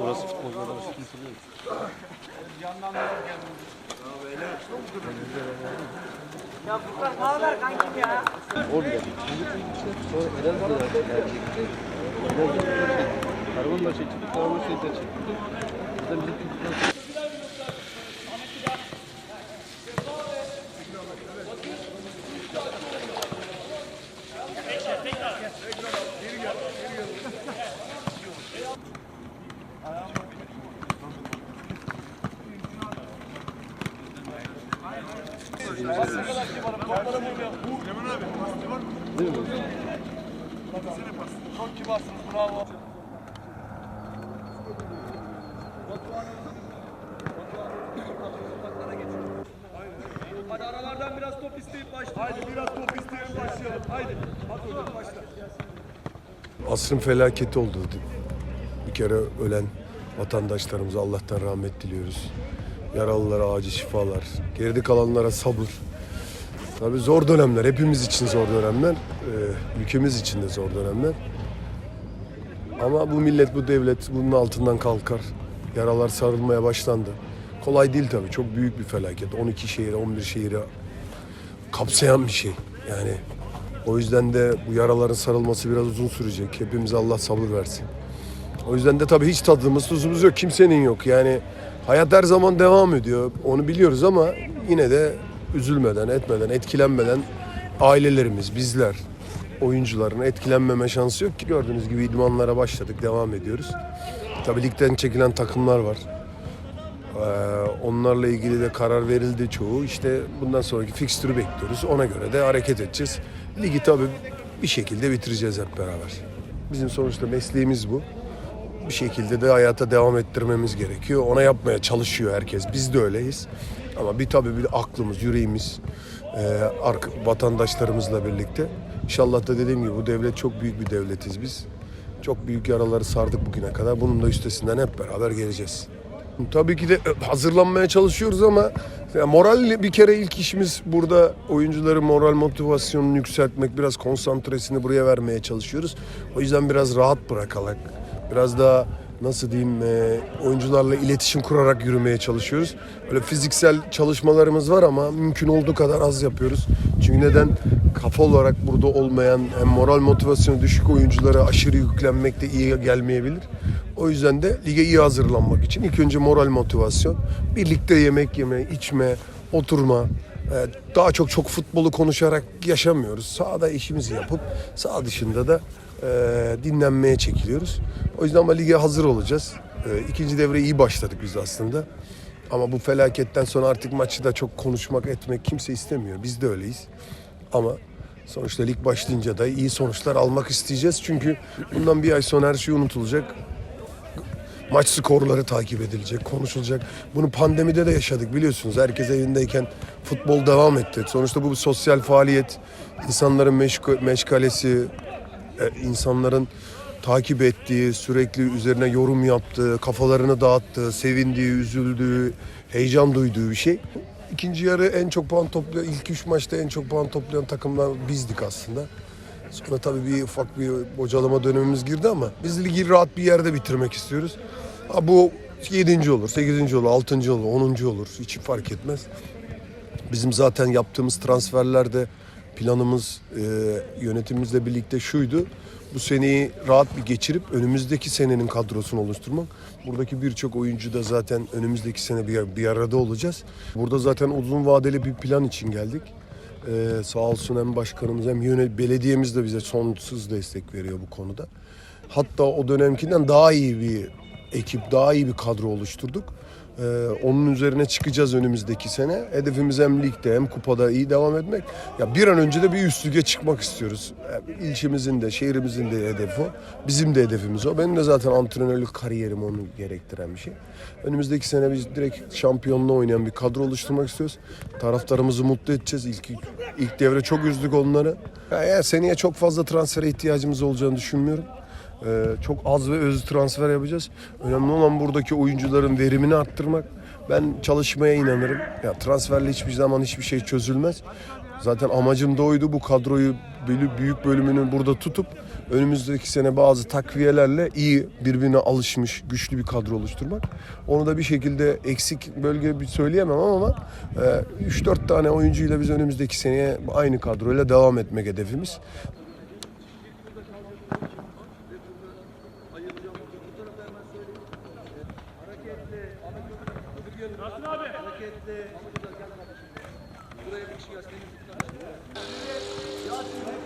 Burası futbolcular kimse değil. Ya Furkan bana ver kankim ya. Orada. Sonra Eren bana gelecekti. Ne oldu? Karavanla çekildik, karavan şeyden çekildik. Zaten bizim değil mi? Çok kibarsınız bravo. Asrın felaketi oldu. Bir kere ölen vatandaşlarımıza Allah'tan rahmet diliyoruz. Yaralılara acil şifalar. Geride kalanlara sabır. Tabii zor dönemler. Hepimiz için zor dönemler. Ee, ülkemiz için de zor dönemler. Ama bu millet, bu devlet bunun altından kalkar. Yaralar sarılmaya başlandı. Kolay değil tabii. Çok büyük bir felaket. 12 şehire, 11 şehire kapsayan bir şey. Yani o yüzden de bu yaraların sarılması biraz uzun sürecek. Hepimize Allah sabır versin. O yüzden de tabii hiç tadımız tuzumuz yok. Kimsenin yok. Yani hayat her zaman devam ediyor. Onu biliyoruz ama yine de üzülmeden, etmeden, etkilenmeden ailelerimiz, bizler, oyuncuların etkilenmeme şansı yok ki. Gördüğünüz gibi idmanlara başladık, devam ediyoruz. Tabii ligden çekilen takımlar var. Ee, onlarla ilgili de karar verildi çoğu. İşte bundan sonraki fikstürü bekliyoruz. Ona göre de hareket edeceğiz. Ligi tabii bir şekilde bitireceğiz hep beraber. Bizim sonuçta mesleğimiz bu. Bir şekilde de hayata devam ettirmemiz gerekiyor. Ona yapmaya çalışıyor herkes. Biz de öyleyiz. Ama bir tabii bir aklımız, yüreğimiz, e, vatandaşlarımızla birlikte. İnşallah da dediğim gibi bu devlet çok büyük bir devletiz biz. Çok büyük yaraları sardık bugüne kadar. Bunun da üstesinden hep beraber geleceğiz. Tabii ki de e, hazırlanmaya çalışıyoruz ama ya moral bir kere ilk işimiz burada oyuncuların moral motivasyonunu yükseltmek, biraz konsantresini buraya vermeye çalışıyoruz. O yüzden biraz rahat bırakalım. Biraz daha nasıl diyeyim e, oyuncularla iletişim kurarak yürümeye çalışıyoruz. Öyle fiziksel çalışmalarımız var ama mümkün olduğu kadar az yapıyoruz. Çünkü neden? Kafa olarak burada olmayan hem moral motivasyonu düşük oyunculara aşırı yüklenmek de iyi gelmeyebilir. O yüzden de lige iyi hazırlanmak için ilk önce moral motivasyon, birlikte yemek yeme, içme, oturma. e, Daha çok çok futbolu konuşarak yaşamıyoruz. Sahada işimizi yapıp sağ dışında da e, dinlenmeye çekiliyoruz. O yüzden ama lige hazır olacağız. E, İkinci devre iyi başladık biz aslında. Ama bu felaketten sonra artık maçı da çok konuşmak etmek kimse istemiyor. Biz de öyleyiz. Ama sonuçta lig başlayınca da iyi sonuçlar almak isteyeceğiz. Çünkü bundan bir ay sonra her şey unutulacak. Maç skorları takip edilecek, konuşulacak. Bunu pandemide de yaşadık biliyorsunuz. Herkes evindeyken futbol devam etti. Sonuçta bu bir sosyal faaliyet. İnsanların meşgalesi, insanların takip ettiği, sürekli üzerine yorum yaptığı, kafalarını dağıttığı, sevindiği, üzüldüğü, heyecan duyduğu bir şey. İkinci yarı en çok puan toplayan, ilk üç maçta en çok puan toplayan takımlar bizdik aslında. Sonra tabii bir ufak bir bocalama dönemimiz girdi ama biz ligi rahat bir yerde bitirmek istiyoruz. Ha bu 7. olur, 8. olur, 6. olur, 10. olur. Hiç fark etmez. Bizim zaten yaptığımız transferlerde planımız e, yönetimimizle birlikte şuydu. Bu seneyi rahat bir geçirip önümüzdeki senenin kadrosunu oluşturmak. Buradaki birçok oyuncu da zaten önümüzdeki sene bir, bir arada olacağız. Burada zaten uzun vadeli bir plan için geldik. Ee, sağ olsun hem başkanımız hem yönet belediyemiz de bize sonsuz destek veriyor bu konuda. Hatta o dönemkinden daha iyi bir ekip, daha iyi bir kadro oluşturduk. Ee, onun üzerine çıkacağız önümüzdeki sene. Hedefimiz hem ligde hem kupada iyi devam etmek. Ya bir an önce de bir üst lige çıkmak istiyoruz. Yani ilçemizin de, şehrimizin de hedefi o. Bizim de hedefimiz o. Benim de zaten antrenörlük kariyerim onu gerektiren bir şey. Önümüzdeki sene biz direkt şampiyonluğa oynayan bir kadro oluşturmak istiyoruz. Taraftarımızı mutlu edeceğiz. İlk, ilk devre çok üzdük onları. Ya eğer seneye çok fazla transfere ihtiyacımız olacağını düşünmüyorum. Ee, çok az ve öz transfer yapacağız. Önemli olan buradaki oyuncuların verimini arttırmak. Ben çalışmaya inanırım. Ya transferle hiçbir zaman hiçbir şey çözülmez. Zaten amacım da oydu bu kadroyu büyük bölümünü burada tutup önümüzdeki sene bazı takviyelerle iyi birbirine alışmış güçlü bir kadro oluşturmak. Onu da bir şekilde eksik bölge bir söyleyemem ama 3-4 e, tane oyuncuyla biz önümüzdeki seneye aynı kadroyla devam etmek hedefimiz. Rasim abi. Hareketli. Buraya bir kişi gelsin. Yasin.